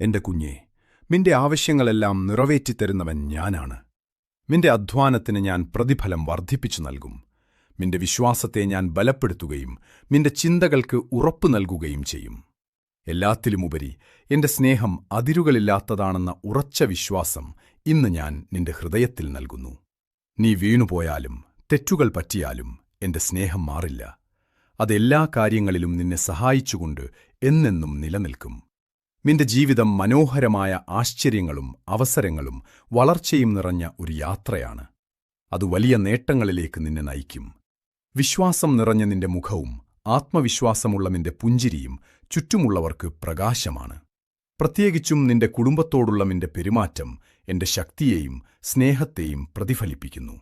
എന്റെ കുഞ്ഞേ നിന്റെ ആവശ്യങ്ങളെല്ലാം നിറവേറ്റിത്തരുന്നവൻ ഞാനാണ്. നിന്റെ അധ്വാനത്തിന് ഞാൻ പ്രതിഫലം വർദ്ധിപ്പിച്ചു നൽകും. നിന്റെ വിശ്വാസത്തെ ഞാൻ ബലപ്പെടുത്തുകയും നിന്റെ ചിന്തകൾക്ക് ഉറപ്പു നൽകുകയും ചെയ്യും. എല്ലാത്തിലുമുപരി എന്റെ സ്നേഹം അതിരുകളില്ലാത്തതാണെന്ന ഉറച്ച വിശ്വാസം ഇന്ന് ഞാൻ നിന്റെ ഹൃദയത്തിൽ നൽകുന്നു. നീ വീണുപോയാലും തെറ്റുകൾ പറ്റിയാലും എന്റെ സ്നേഹം മാറില്ല. അതെല്ലാ കാര്യങ്ങളിലും നിന്നെ സഹായിച്ചുകൊണ്ട് എന്നെന്നും നിലനിൽക്കും. നിന്റെ ജീവിതം മനോഹരമായ ആശ്ചര്യങ്ങളും അവസരങ്ങളും വളർച്ചയും നിറഞ്ഞ ഒരു യാത്രയാണ്. അത് വലിയ നേട്ടങ്ങളിലേക്ക് നിന്നെ നയിക്കും. വിശ്വാസം നിറഞ്ഞ നിന്റെ മുഖവും ആത്മവിശ്വാസമുള്ള നിന്റെ പുഞ്ചിരിയും ചുറ്റുമുള്ളവർക്ക് പ്രകാശമാണ്. പ്രത്യേകിച്ചും നിന്റെ കുടുംബത്തോടുള്ള നിന്റെ പെരുമാറ്റം എന്റെ ശക്തിയെയും സ്നേഹത്തെയും പ്രതിഫലിപ്പിക്കുന്നു.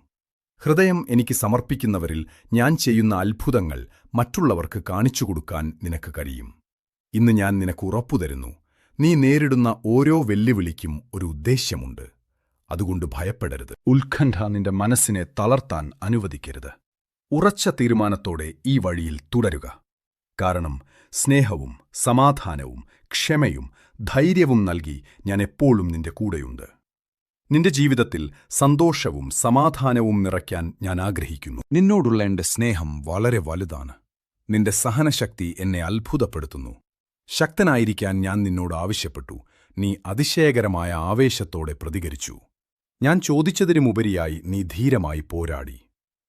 ഹൃദയം എനിക്ക് സമർപ്പിക്കുന്നവരിൽ ഞാൻ ചെയ്യുന്ന അത്ഭുതങ്ങൾ മറ്റുള്ളവർക്ക് കാണിച്ചുകൊടുക്കാൻ നിനക്ക് കഴിയും. ഇന്ന് ഞാൻ നിനക്ക് ഉറപ്പുതരുന്നു. നീ നേരിടുന്ന ഓരോ വെല്ലുവിളിക്കും ഒരു ഉദ്ദേശ്യമുണ്ട്. അതുകൊണ്ട് ഭയപ്പെടരുത്. ഉത്കണ്ഠ നിന്റെ മനസ്സിനെ തളർത്താൻ അനുവദിക്കരുത്. ഉറച്ച തീരുമാനത്തോടെ ഈ വഴിയിൽ തുടരുക. കാരണം സ്നേഹവും സമാധാനവും ക്ഷമയും ധൈര്യവും നൽകി ഞാൻ എപ്പോഴും നിന്റെ കൂടെയുണ്ട്. നിന്റെ ജീവിതത്തിൽ സന്തോഷവും സമാധാനവും നിറയ്ക്കാൻ ഞാൻ ആഗ്രഹിക്കുന്നു. നിന്നോടുള്ള എന്റെ സ്നേഹം വളരെ വലുതാണ്. നിന്റെ സഹനശക്തി എന്നെ അത്ഭുതപ്പെടുത്തുന്നു. ശക്തനായിരിക്കാൻ ഞാൻ നിന്നോട് ആവശ്യപ്പെട്ടു. നീ അതിശയകരമായ ആവേശത്തോടെ പ്രതികരിച്ചു. ഞാൻ ചോദിച്ചതിനുമുപരിയായി നീ ധീരമായി പോരാടി.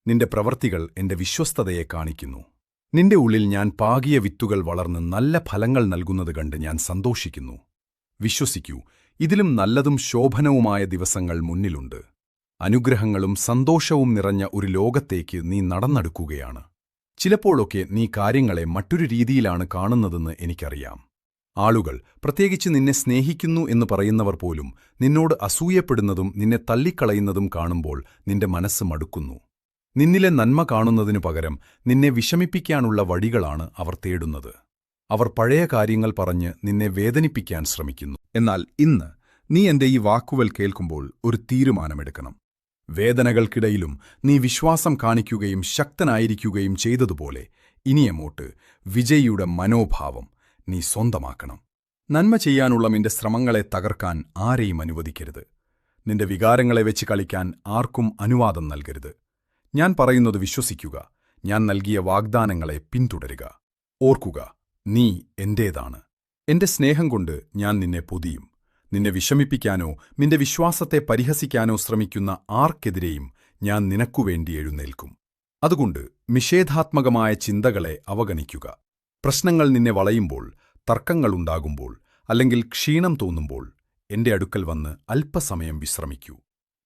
നിന്റെ പ്രവൃത്തികൾ എന്റെ വിശ്വസ്തതയെ കാണിക്കുന്നു. നിന്റെ ഉള്ളിൽ ഞാൻ പാകിയ വിത്തുകൾ വളർന്ന് നല്ല ഫലങ്ങൾ നൽകുന്നത് കണ്ട് ഞാൻ സന്തോഷിക്കുന്നു. വിശ്വസിക്കൂ ഇതിലും നല്ലതും ശോഭനവുമായ ദിവസങ്ങൾ മുന്നിലുണ്ട്. അനുഗ്രഹങ്ങളും സന്തോഷവും നിറഞ്ഞ ഒരു ലോകത്തേക്ക് നീ നടന്നെടുക്കുകയാണ്. ചിലപ്പോഴൊക്കെ നീ കാര്യങ്ങളെ മറ്റൊരു രീതിയിലാണ് കാണുന്നതെന്ന് എനിക്കറിയാം. ആളുകൾ പ്രത്യേകിച്ച് നിന്നെ സ്നേഹിക്കുന്നു എന്ന് പറയുന്നവർ പോലും നിന്നോട് അസൂയപ്പെടുന്നതും നിന്നെ തള്ളിക്കളയുന്നതും കാണുമ്പോൾ നിന്റെ മനസ്സ് മടുക്കുന്നു. നിന്നിലെ നന്മ കാണുന്നതിനു പകരം നിന്നെ വിഷമിപ്പിക്കാനുള്ള വഴികളാണ് അവർ തേടുന്നത്. അവർ പഴയ കാര്യങ്ങൾ പറഞ്ഞ് നിന്നെ വേദനിപ്പിക്കാൻ ശ്രമിക്കുന്നു. എന്നാൽ ഇന്ന് നീ എന്റെ ഈ വാക്കുകൾ കേൾക്കുമ്പോൾ ഒരു തീരുമാനമെടുക്കണം. വേദനകൾക്കിടയിലും നീ വിശ്വാസം കാണിക്കുകയും ശക്തനായിരിക്കുകയും ചെയ്തതുപോലെ ഇനിയമോട്ട് വിജയിയുടെ മനോഭാവം നീ സ്വന്തമാക്കണം. നന്മ ചെയ്യാനുള്ള നിന്റെ ശ്രമങ്ങളെ തകർക്കാൻ ആരെയും അനുവദിക്കരുത്. നിന്റെ വികാരങ്ങളെ വെച്ച് കളിക്കാൻ ആർക്കും അനുവാദം നൽകരുത്. ഞാൻ പറയുന്നത് വിശ്വസിക്കുക. ഞാൻ നൽകിയ വാഗ്ദാനങ്ങളെ പിന്തുടരുക. ഓർക്കുക നീ എന്റേതാണ്. എന്റെ സ്നേഹം കൊണ്ട് ഞാൻ നിന്നെ പൊതിയും. നിന്നെ വിഷമിപ്പിക്കാനോ നിന്റെ വിശ്വാസത്തെ പരിഹസിക്കാനോ ശ്രമിക്കുന്ന ആർക്കെതിരെയും ഞാൻ നിനക്കുവേണ്ടി എഴുന്നേൽക്കും. അതുകൊണ്ട് നിഷേധാത്മകമായ ചിന്തകളെ അവഗണിക്കുക. പ്രശ്നങ്ങൾ നിന്നെ വളയുമ്പോൾ തർക്കങ്ങളുണ്ടാകുമ്പോൾ അല്ലെങ്കിൽ ക്ഷീണം തോന്നുമ്പോൾ എന്റെ അടുക്കൽ വന്ന് അല്പസമയം വിശ്രമിക്കൂ.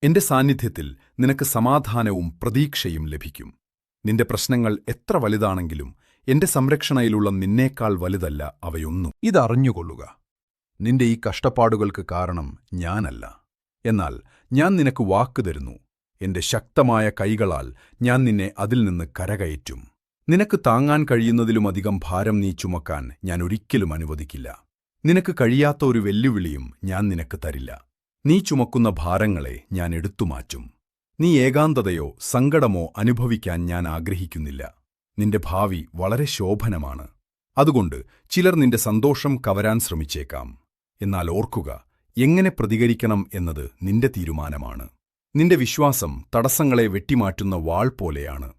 എന്റെ സാന്നിധ്യത്തിൽ നിനക്ക് സമാധാനവും പ്രതീക്ഷയും ലഭിക്കും. നിന്റെ പ്രശ്നങ്ങൾ എത്ര വലുതാണെങ്കിലും എന്റെ സംരക്ഷണയിലുള്ള നിന്നേക്കാൾ വലുതല്ല അവയൊന്നും. ഇതറിഞ്ഞുകൊള്ളുക. നിന്റെ ഈ കഷ്ടപ്പാടുകൾക്ക് കാരണം ഞാനല്ല. എന്നാൽ ഞാൻ നിനക്ക് വാക്ക് തരുന്നു. എന്റെ ശക്തമായ കൈകളാൽ ഞാൻ നിന്നെ അതിൽ നിന്ന് കരകയറ്റും. നിനക്ക് താങ്ങാൻ കഴിയുന്നതിലുമധികം ഭാരം നീ ചുമക്കാൻ ഞാൻ ഒരിക്കലും അനുവദിക്കില്ല. നിനക്ക് കഴിയാത്ത ഒരു വെല്ലുവിളിയും ഞാൻ നിനക്ക് തരില്ല. നീ ചുമക്കുന്ന ഭാരങ്ങളെ ഞാൻ എടുത്തുമാറ്റും നീ ഏകാന്തതയോ സങ്കടമോ അനുഭവിക്കാൻ ഞാൻ ആഗ്രഹിക്കുന്നില്ല. നിന്റെ ഭാവി വളരെ ശോഭനമാണ്. അതുകൊണ്ട് ചിലർ നിന്റെ സന്തോഷം കവരാൻ ശ്രമിച്ചേക്കാം. എന്നാൽ ഓർക്കുക എങ്ങനെ പ്രതികരിക്കണം എന്നത് നിന്റെ തീരുമാനമാണ്. നിന്റെ വിശ്വാസം തടസ്സങ്ങളെ വെട്ടിമാറ്റുന്ന വാൾ പോലെയാണ്.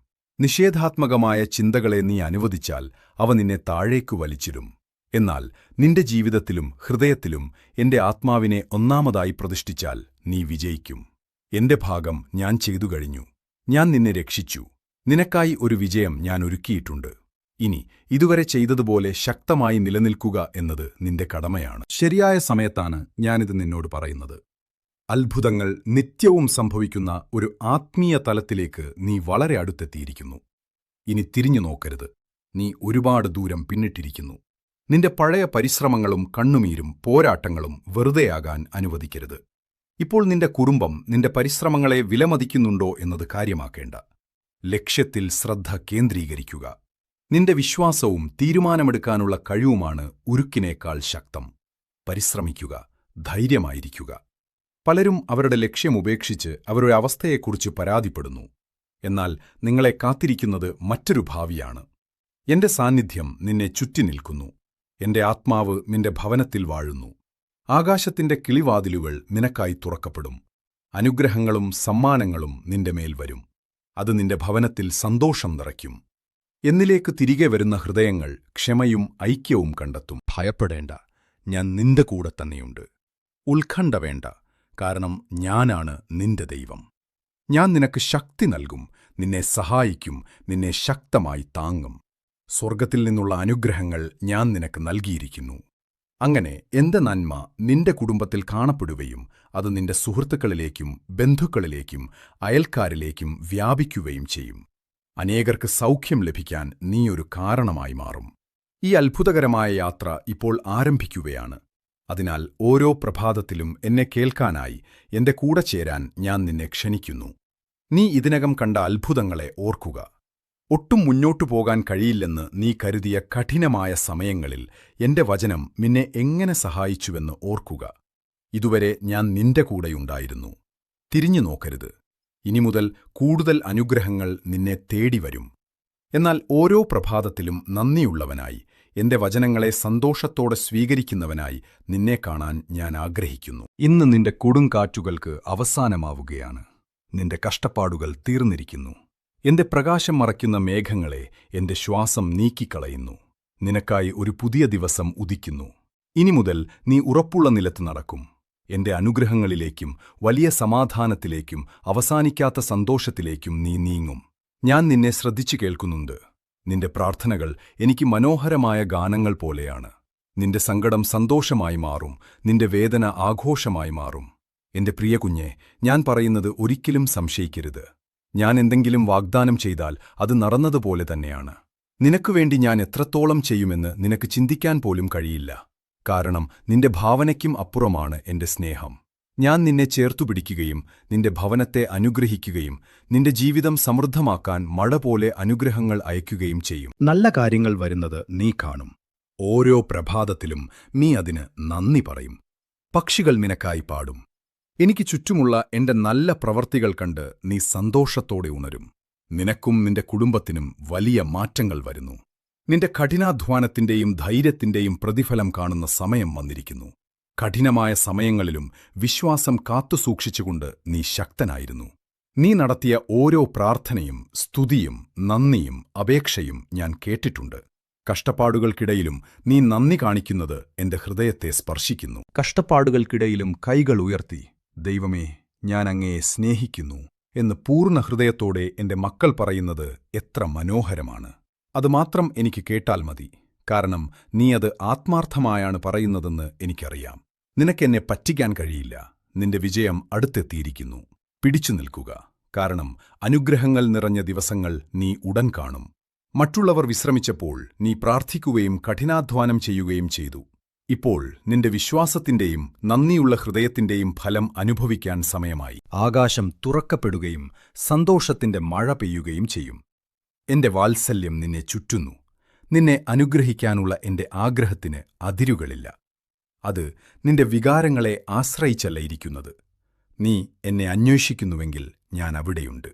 നിഷേധാത്മകമായ ചിന്തകളെ നീ അനുവദിച്ചാൽ അവ നിന്നെ താഴേക്കു വലിച്ചിടും. എന്നാൽ നിന്റെ ജീവിതത്തിലും ഹൃദയത്തിലും എന്റെ ആത്മാവിനെ ഒന്നാമതായി പ്രതിഷ്ഠിച്ചാൽ നീ വിജയിക്കും. എന്റെ ഭാഗം ഞാൻ ചെയ്തു കഴിഞ്ഞു. ഞാൻ നിന്നെ രക്ഷിച്ചു. നിനക്കായി ഒരു വിജയം ഞാൻ ഒരുക്കിയിട്ടുണ്ട്. ഇനി ഇതുവരെ ചെയ്തതുപോലെ ശക്തമായി നിലനിൽക്കുക എന്നത് നിന്റെ കടമയാണ്. ശരിയായ സമയത്താണ് ഞാനിത് നിന്നോട് പറയുന്നത്. അത്ഭുതങ്ങൾ നിത്യവും സംഭവിക്കുന്ന ഒരു ആത്മീയ തലത്തിലേക്ക് നീ വളരെ അടുത്തെത്തിയിരിക്കുന്നു. ഇനി തിരിഞ്ഞു നോക്കരുത്. നീ ഒരുപാട് ദൂരം പിന്നിട്ടിരിക്കുന്നു. നിന്റെ പഴയ പരിശ്രമങ്ങളും കണ്ണുമീരും പോരാട്ടങ്ങളും വെറുതെയാകാൻ അനുവദിക്കരുത്. ഇപ്പോൾ നിന്റെ കുടുംബം നിന്റെ പരിശ്രമങ്ങളെ വിലമതിക്കുന്നുണ്ടോ എന്നത് കാര്യമാക്കേണ്ട. ലക്ഷ്യത്തിൽ ശ്രദ്ധ കേന്ദ്രീകരിക്കുക. നിന്റെ വിശ്വാസവും തീരുമാനമെടുക്കാനുള്ള കഴിവുമാണ് ഉരുക്കിനേക്കാൾ ശക്തം. പരിശ്രമിക്കുക ധൈര്യമായിരിക്കുക. പലരും അവരുടെ ലക്ഷ്യം ഉപേക്ഷിച്ച് അവരുടെ അവസ്ഥയെക്കുറിച്ച് പരാതിപ്പെടുന്നു. എന്നാൽ നിങ്ങളെ കാത്തിരിക്കുന്നത് മറ്റൊരു ഭാവിയാണ്. എന്റെ സാന്നിധ്യം നിന്നെ ചുറ്റി നിൽക്കുന്നു. എന്റെ ആത്മാവ് നിന്റെ ഭവനത്തിൽ വാഴുന്നു. ആകാശത്തിന്റെ കിളിവാതിലുകൾ നിനക്കായി തുറക്കപ്പെടും. അനുഗ്രഹങ്ങളും സമ്മാനങ്ങളും നിന്റെ മേൽ വരും. അത് നിന്റെ ഭവനത്തിൽ സന്തോഷം നിറയ്ക്കും. എന്നിലേക്ക് തിരികെ വരുന്ന ഹൃദയങ്ങൾ ക്ഷമയും ഐക്യവും കണ്ടെത്തും. ഭയപ്പെടേണ്ട. ഞാൻ നിന്റെ കൂടെ തന്നെയുണ്ട്. ഉത്കണ്ഠ വേണ്ട. കാരണം ഞാനാണ് നിന്റെ ദൈവം. ഞാൻ നിനക്ക് ശക്തി നൽകും. നിന്നെ സഹായിക്കും. നിന്നെ ശക്തമായി താങ്ങും. സ്വർഗത്തിൽ നിന്നുള്ള അനുഗ്രഹങ്ങൾ ഞാൻ നിനക്ക് നൽകിയിരിക്കുന്നു. അങ്ങനെ എന്റെ നന്മ നിന്റെ കുടുംബത്തിൽ കാണപ്പെടുകയും അത് നിന്റെ സുഹൃത്തുക്കളിലേക്കും ബന്ധുക്കളിലേക്കും അയൽക്കാരിലേക്കും വ്യാപിക്കുകയും ചെയ്യും. അനേകർക്ക് സൗഖ്യം ലഭിക്കാൻ നീയൊരു കാരണമായി മാറും. ഈ അത്ഭുതകരമായ യാത്ര ഇപ്പോൾ ആരംഭിക്കുകയാണ്. അതിനാൽ ഓരോ പ്രഭാതത്തിലും എന്നെ കേൾക്കാനായി എന്റെ കൂടെ ചേരാൻ ഞാൻ നിന്നെ ക്ഷണിക്കുന്നു. നീ ഇതിനകം കണ്ട അത്ഭുതങ്ങളെ ഓർക്കുക. ഒട്ടും മുന്നോട്ടു പോകാൻ കഴിയില്ലെന്ന് നീ കരുതിയ കഠിനമായ സമയങ്ങളിൽ എന്റെ വചനം നിന്നെ എങ്ങനെ സഹായിച്ചുവെന്ന് ഓർക്കുക. ഇതുവരെ ഞാൻ നിന്റെ കൂടെയുണ്ടായിരുന്നു. തിരിഞ്ഞു നോക്കരുത്. ഇനി മുതൽ കൂടുതൽ അനുഗ്രഹങ്ങൾ നിന്നെ തേടിവരും. എന്നാൽ ഓരോ പ്രഭാതത്തിലും നന്ദിയുള്ളവനായി എന്റെ വചനങ്ങളെ സന്തോഷത്തോടെ സ്വീകരിക്കുന്നവനായി നിന്നെ കാണാൻ ഞാൻ ആഗ്രഹിക്കുന്നു. ഇന്ന് നിന്റെ കൊടുങ്കാറ്റുകൾക്ക് അവസാനമാവുകയാണ്. നിന്റെ കഷ്ടപ്പാടുകൾ തീർന്നിരിക്കുന്നു. എന്റെ പ്രകാശം മറയ്ക്കുന്ന മേഘങ്ങളെ എന്റെ ശ്വാസം നീക്കിക്കളയുന്നു. നിനക്കായി ഒരു പുതിയ ദിവസം ഉദിക്കുന്നു. ഇനി മുതൽ നീ ഉറപ്പുള്ള നിലത്ത് നടക്കും. എന്റെ അനുഗ്രഹങ്ങളിലേക്കും വലിയ സമാധാനത്തിലേക്കും അവസാനിക്കാത്ത സന്തോഷത്തിലേക്കും നീ നീങ്ങും. ഞാൻ നിന്നെ ശ്രദ്ധിച്ചു കേൾക്കുന്നുണ്ട്. നിന്റെ പ്രാർത്ഥനകൾ എനിക്ക് മനോഹരമായ ഗാനങ്ങൾ പോലെയാണ്. നിന്റെ സങ്കടം സന്തോഷമായി മാറും. നിന്റെ വേദന ആഘോഷമായി മാറും. എന്റെ പ്രിയ കുഞ്ഞെ ഞാൻ പറയുന്നത് ഒരിക്കലും സംശയിക്കരുത്. ഞാൻ എന്തെങ്കിലും വാഗ്ദാനം ചെയ്താൽ അത് നടന്നതുപോലെ തന്നെയാണ്. നിനക്കുവേണ്ടി ഞാൻ എത്രത്തോളം ചെയ്യുമെന്ന് നിനക്ക് ചിന്തിക്കാൻ പോലും കഴിയില്ല. കാരണം നിന്റെ ഭാവനയ്ക്കും അപ്പുറമാണ് എന്റെ സ്നേഹം. ഞാൻ നിന്നെ ചേർത്തുപിടിക്കുകയും നിന്റെ ഭവനത്തെ അനുഗ്രഹിക്കുകയും നിന്റെ ജീവിതം സമൃദ്ധമാക്കാൻ മഴ പോലെ അനുഗ്രഹങ്ങൾ അയക്കുകയും ചെയ്യും. നല്ല കാര്യങ്ങൾ വരുന്നത് നീ കാണും. ഓരോ പ്രഭാതത്തിലും നീ അതിന് നന്ദി പറയും. പക്ഷികൾ നിനക്കായി പാടും. എനിക്ക് ചുറ്റുമുള്ള എന്റെ നല്ല പ്രവർത്തികൾ കണ്ട് നീ സന്തോഷത്തോടെ ഉണരും. നിനക്കും നിന്റെ കുടുംബത്തിനും വലിയ മാറ്റങ്ങൾ വരുന്നു. നിന്റെ കഠിനാധ്വാനത്തിന്റെയും ധൈര്യത്തിന്റെയും പ്രതിഫലം കാണുന്ന സമയം വന്നിരിക്കുന്നു. കഠിനമായ സമയങ്ങളിലും വിശ്വാസം കാത്തുസൂക്ഷിച്ചുകൊണ്ട് നീ ശക്തനായിരുന്നു. നീ നടത്തിയ ഓരോ പ്രാർത്ഥനയും സ്തുതിയും നന്ദിയും അപേക്ഷയും ഞാൻ കേട്ടിട്ടുണ്ട്. കഷ്ടപ്പാടുകൾക്കിടയിലും നീ നന്ദി കാണിക്കുന്നത് എന്റെ ഹൃദയത്തെ സ്പർശിക്കുന്നു. കഷ്ടപ്പാടുകൾക്കിടയിലും കൈകൾ ഉയർത്തി ദൈവമേ ഞാൻ അങ്ങയെ സ്നേഹിക്കുന്നു എന്ന് പൂർണ ഹൃദയത്തോടെ എന്റെ മക്കൾ പറയുന്നത് എത്ര മനോഹരമാണ്. അതുമാത്രം എനിക്ക് കേട്ടാൽ മതി. കാരണം നീ അത് ആത്മാർത്ഥമായാണ് പറയുന്നതെന്ന് എനിക്കറിയാം. നിനക്കെന്നെ പറ്റിക്കാൻ കഴിയില്ല. നിന്റെ വിജയം അടുത്തെത്തിയിരിക്കുന്നു. പിടിച്ചു നിൽക്കുക. കാരണം അനുഗ്രഹങ്ങൾ നിറഞ്ഞ ദിവസങ്ങൾ നീ ഉടൻ കാണും. മറ്റുള്ളവർ വിശ്രമിച്ചപ്പോൾ നീ പ്രാർത്ഥിക്കുകയും കഠിനാധ്വാനം ചെയ്യുകയും ചെയ്തു. ഇപ്പോൾ നിന്റെ വിശ്വാസത്തിന്റെയും നന്ദിയുള്ള ഹൃദയത്തിന്റെയും ഫലം അനുഭവിക്കാൻ സമയമായി. ആകാശം തുറക്കപ്പെടുകയും സന്തോഷത്തിന്റെ മഴ പെയ്യുകയും ചെയ്യും. എന്റെ വാത്സല്യം നിന്നെ ചുറ്റുന്നു. നിന്നെ അനുഗ്രഹിക്കാനുള്ള എന്റെ ആഗ്രഹത്തിന് അതിരുകളില്ല. അത് നിന്റെ വികാരങ്ങളെ ആശ്രയിച്ചല്ല ഇരിക്കുന്നത്. നീ എന്നെ അന്വേഷിക്കുന്നുവെങ്കിൽ ഞാൻ അവിടെയുണ്ട്.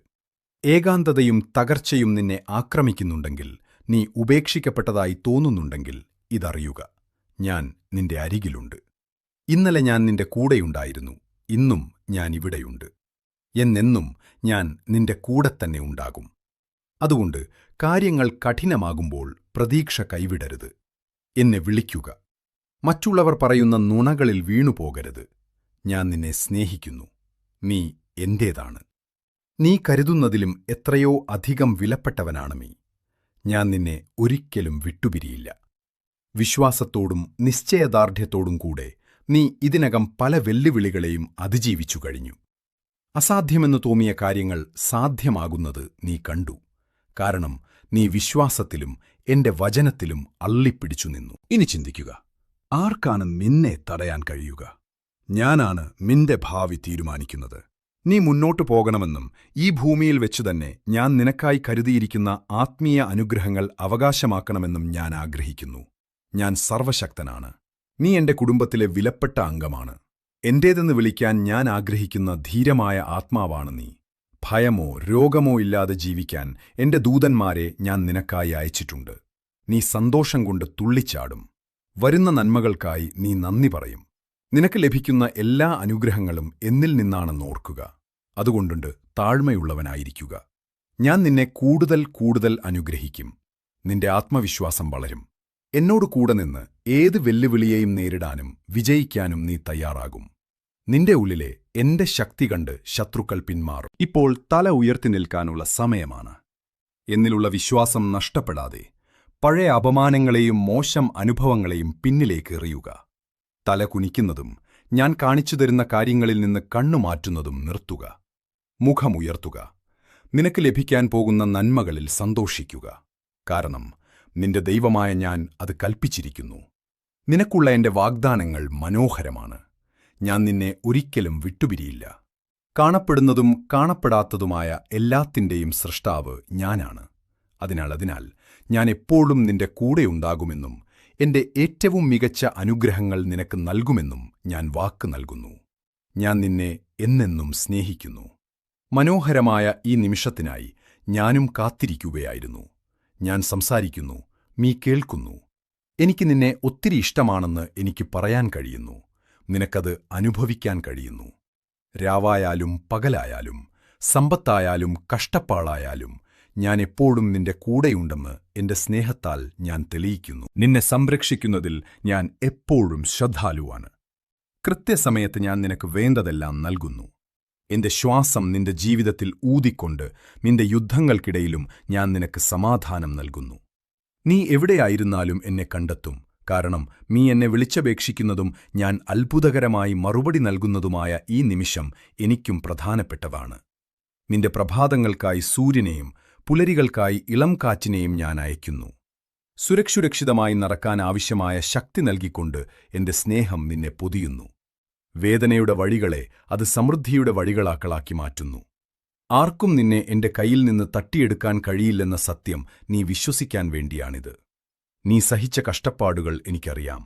ഏകാന്തതയും തകർച്ചയും നിന്നെ ആക്രമിക്കുന്നുണ്ടെങ്കിൽ നീ ഉപേക്ഷിക്കപ്പെട്ടതായി തോന്നുന്നുണ്ടെങ്കിൽ ഇതറിയുക. ഞാൻ നിന്റെ അരികിലുണ്ട്. ഇന്നലെ ഞാൻ നിന്റെ കൂടെയുണ്ടായിരുന്നു. ഇന്നും ഞാൻ ഇവിടെയുണ്ട്. എന്നെന്നും ഞാൻ നിന്റെ കൂടെ തന്നെ ഉണ്ടാകും. അതുകൊണ്ട് കാര്യങ്ങൾ കഠിനമാകുമ്പോൾ പ്രതീക്ഷ കൈവിടരുത്. എന്നെ വിളിക്കുക. മറ്റുള്ളവർ പറയുന്ന നുണകളിൽ വീണുപോകരുത്. ഞാൻ നിന്നെ സ്നേഹിക്കുന്നു. നീ എന്റേതാണ്. നീ കരുതുന്നതിലും എത്രയോ അധികം വിലപ്പെട്ടവനാണ് നീ. ഞാൻ നിന്നെ ഒരിക്കലും വിട്ടുപിരിയില്ല. വിശ്വാസത്തോടും നിശ്ചയദാർഢ്യത്തോടും കൂടെ നീ ഇതിനകം പല വെല്ലുവിളികളെയും അതിജീവിച്ചു കഴിഞ്ഞു. അസാധ്യമെന്ന് തോന്നിയ കാര്യങ്ങൾ സാധ്യമാകുന്നത് നീ കണ്ടു. കാരണം നീ വിശ്വാസത്തിലും എന്റെ വചനത്തിലും അള്ളിപ്പിടിച്ചു നിന്നു. ഇനി ചിന്തിക്കുക. ആർക്കാണ് നിന്നെ തടയാൻ കഴിയുക? ഞാനാണ് നിന്റെ ഭാവി തീരുമാനിക്കുന്നത്. നീ മുന്നോട്ടു പോകണമെന്നും ഈ ഭൂമിയിൽ വെച്ചു തന്നെ ഞാൻ നിനക്കായി കരുതിയിരിക്കുന്ന ആത്മീയ അനുഗ്രഹങ്ങൾ അവകാശമാക്കണമെന്നും ഞാൻ ആഗ്രഹിക്കുന്നു. ഞാൻ സർവശക്തനാണ്. നീ എന്റെ കുടുംബത്തിലെ വിലപ്പെട്ട അംഗമാണ്. എന്റേതെന്ന് വിളിക്കാൻ ഞാൻ ആഗ്രഹിക്കുന്ന ധീരമായ ആത്മാവാണ് നീ. ഭയമോ രോഗമോ ഇല്ലാതെ ജീവിക്കാൻ എന്റെ ദൂതന്മാരെ ഞാൻ നിനക്കായി അയച്ചിട്ടുണ്ട്. നീ സന്തോഷം കൊണ്ട് തുള്ളിച്ചാടും. വരുന്ന നന്മകൾക്കായി നീ നന്ദി പറയും. നിനക്ക് ലഭിക്കുന്ന എല്ലാ അനുഗ്രഹങ്ങളും എന്നിൽ നിന്നാണെന്ന് ഓർക്കുക. അതുകൊണ്ടുണ്ട് താഴ്മയുള്ളവനായിരിക്കുക. ഞാൻ നിന്നെ കൂടുതൽ കൂടുതൽ അനുഗ്രഹിക്കും. നിന്റെ ആത്മവിശ്വാസം വളരും. എന്നോട് കൂടെ നിന്ന് ഏത് വെല്ലുവിളിയെയും നേരിടാനും വിജയിക്കാനും നീ തയ്യാറാകും. നിന്റെ ഉള്ളിലെ എന്റെ ശക്തി കണ്ട് ശത്രുക്കൾ പിന്മാറും. ഇപ്പോൾ തല ഉയർത്തി നിൽക്കാനുള്ള സമയമാണ്. എന്നിലുള്ള വിശ്വാസം നഷ്ടപ്പെടാതെ പഴയ അപമാനങ്ങളെയും മോശം അനുഭവങ്ങളെയും പിന്നിലേക്ക് എറിയുക. തല കുനിക്കുന്നതും ഞാൻ കാണിച്ചു തരുന്ന കാര്യങ്ങളിൽ നിന്ന് കണ്ണുമാറ്റുന്നതും നിർത്തുക. മുഖമുയർത്തുക നിനക്ക് ലഭിക്കാൻ പോകുന്ന നന്മകളിൽ സന്തോഷിക്കുക. കാരണം നിന്റെ ദൈവമായ ഞാൻ അത് കൽപ്പിച്ചിരിക്കുന്നു. നിനക്കുള്ള എന്റെ വാഗ്ദാനങ്ങൾ മനോഹരമാണ്. ഞാൻ നിന്നെ ഒരിക്കലും വിട്ടുപിരിയില്ല. കാണപ്പെടുന്നതും കാണപ്പെടാത്തതുമായ എല്ലാത്തിന്റെയും സൃഷ്ടാവ് ഞാനാണ്. അതിനാൽ അതിനാൽ ഞാൻ എപ്പോഴും നിന്റെ കൂടെയുണ്ടാകുമെന്നും എന്റെ ഏറ്റവും മികച്ച അനുഗ്രഹങ്ങൾ നിനക്ക് നൽകുമെന്നും ഞാൻ വാക്ക് നൽകുന്നു. ഞാൻ നിന്നെ എന്നെന്നും സ്നേഹിക്കുന്നു. മനോഹരമായ ഈ നിമിഷത്തിനായി ഞാനും കാത്തിരിക്കുകയായിരുന്നു. ഞാൻ സംസാരിക്കുന്നു നീ കേൾക്കുന്നു. എനിക്ക് നിന്നെ ഒത്തിരി ഇഷ്ടമാണെന്ന് എനിക്ക് പറയാൻ കഴിയുന്നു. നിനക്കത് അനുഭവിക്കാൻ കഴിയുന്നു. രാവായാലും പകലായാലും സമ്പത്തായാലും കഷ്ടപ്പാളായാലും ഞാൻ എപ്പോഴും നിന്റെ കൂടെയുണ്ടെന്ന് എന്റെ സ്നേഹത്താൽ ഞാൻ തെളിയിക്കുന്നു. നിന്നെ സംരക്ഷിക്കുന്നതിൽ ഞാൻ എപ്പോഴും ശ്രദ്ധാലുവാണ്. കൃത്യസമയത്ത് ഞാൻ നിനക്ക് വേണ്ടതെല്ലാം നൽകുന്നു. എന്റെ ശ്വാസം നിന്റെ ജീവിതത്തിൽ ഊതിക്കൊണ്ട് നിന്റെ യുദ്ധങ്ങൾക്കിടയിലും ഞാൻ നിനക്ക് സമാധാനം നൽകുന്നു. നീ എവിടെയായിരുന്നാലും എന്നെ കണ്ടെത്തും. കാരണം നീ എന്നെ വിളിച്ചപേക്ഷിക്കുന്നതും ഞാൻ അത്ഭുതകരമായി മറുപടി നൽകുന്നതുമായ ഈ നിമിഷം എനിക്കും പ്രധാനപ്പെട്ടതാണ്. നിന്റെ പ്രഭാതങ്ങൾക്കായി സൂര്യനെയും പുലരികൾക്കായി ഇളം കാറ്റിനെയും ഞാൻ അയക്കുന്നു സുരക്ഷുരക്ഷിതമായി നടക്കാൻ ആവശ്യമായ ശക്തി നൽകിക്കൊണ്ട് എന്റെ സ്നേഹം നിന്നെ പൊതിയുന്നു. വേദനയുടെ വഴികളെ അത് സമൃദ്ധിയുടെ വഴികളാക്കളാക്കി മാറ്റുന്നു. ആർക്കും നിന്നെ എന്റെ കയ്യിൽ നിന്ന് തട്ടിയെടുക്കാൻ കഴിയില്ലെന്ന സത്യം നീ വിശ്വസിക്കാൻ വേണ്ടിയാണിത്. നീ സഹിച്ച കഷ്ടപ്പാടുകൾ എനിക്കറിയാം.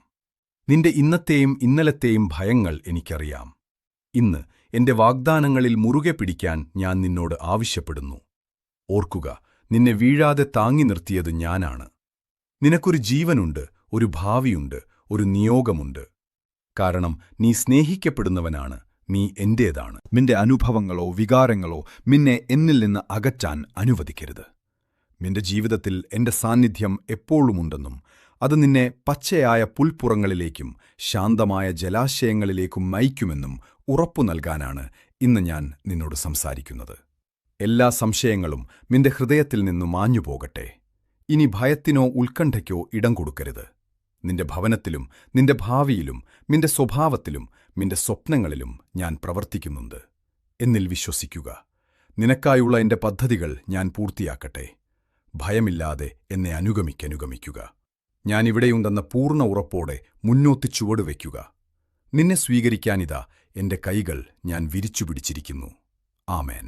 നിന്റെ ഇന്നത്തെയും ഇന്നലത്തെയും ഭയങ്ങൾ എനിക്കറിയാം. ഇന്ന് എന്റെ വാഗ്ദാനങ്ങളിൽ മുറുകെ പിടിക്കാൻ ഞാൻ നിന്നോട് ആവശ്യപ്പെടുന്നു. ഓർക്കുക നിന്നെ വീഴാതെ താങ്ങി നിർത്തിയത് ഞാനാണ്. നിനക്കൊരു ജീവനുണ്ട് ഒരു ഭാവിയുണ്ട് ഒരു നിയോഗമുണ്ട്. കാരണം നീ സ്നേഹിക്കപ്പെടുന്നവനാണ് നീ എന്റേതാണ്. നിന്റെ അനുഭവങ്ങളോ വികാരങ്ങളോ നിന്നെ എന്നിൽ നിന്ന് അകറ്റാൻ അനുവദിക്കരുത്. നിന്റെ ജീവിതത്തിൽ എന്റെ സാന്നിധ്യം എപ്പോഴുമുണ്ടെന്നും അത് നിന്നെ പച്ചയായ പുൽപ്പുറങ്ങളിലേക്കും ശാന്തമായ ജലാശയങ്ങളിലേക്കും നയിക്കുമെന്നും ഉറപ്പു നൽകാനാണ് ഇന്ന് ഞാൻ നിന്നോട് സംസാരിക്കുന്നത്. എല്ലാ സംശയങ്ങളും നിന്റെ ഹൃദയത്തിൽ നിന്നു മാഞ്ഞുപോകട്ടെ. ഇനി ഭയത്തിനോ ഉത്കണ്ഠയ്ക്കോ ഇടം കൊടുക്കരുത്. നിന്റെ ഭവനത്തിലും നിന്റെ ഭാവിയിലും നിന്റെ സ്വഭാവത്തിലും നിന്റെ സ്വപ്നങ്ങളിലും ഞാൻ പ്രവർത്തിക്കുന്നുണ്ട്. എന്നിൽ വിശ്വസിക്കുക. നിനക്കായുള്ള എന്റെ പദ്ധതികൾ ഞാൻ പൂർത്തിയാക്കട്ടെ. ഭയമില്ലാതെ എന്നെ അനുഗമിക്കനുഗമിക്കുക. ഞാനിവിടെയുണ്ടെന്ന പൂർണ ഉറപ്പോടെ മുന്നോട്ട് ചുവടുവയ്ക്കുക നിന്നെ സ്വീകരിക്കാനിതാ എന്റെ കൈകൾ ഞാൻ വിരിച്ചു പിടിച്ചിരിക്കുന്നു ആമേൻ.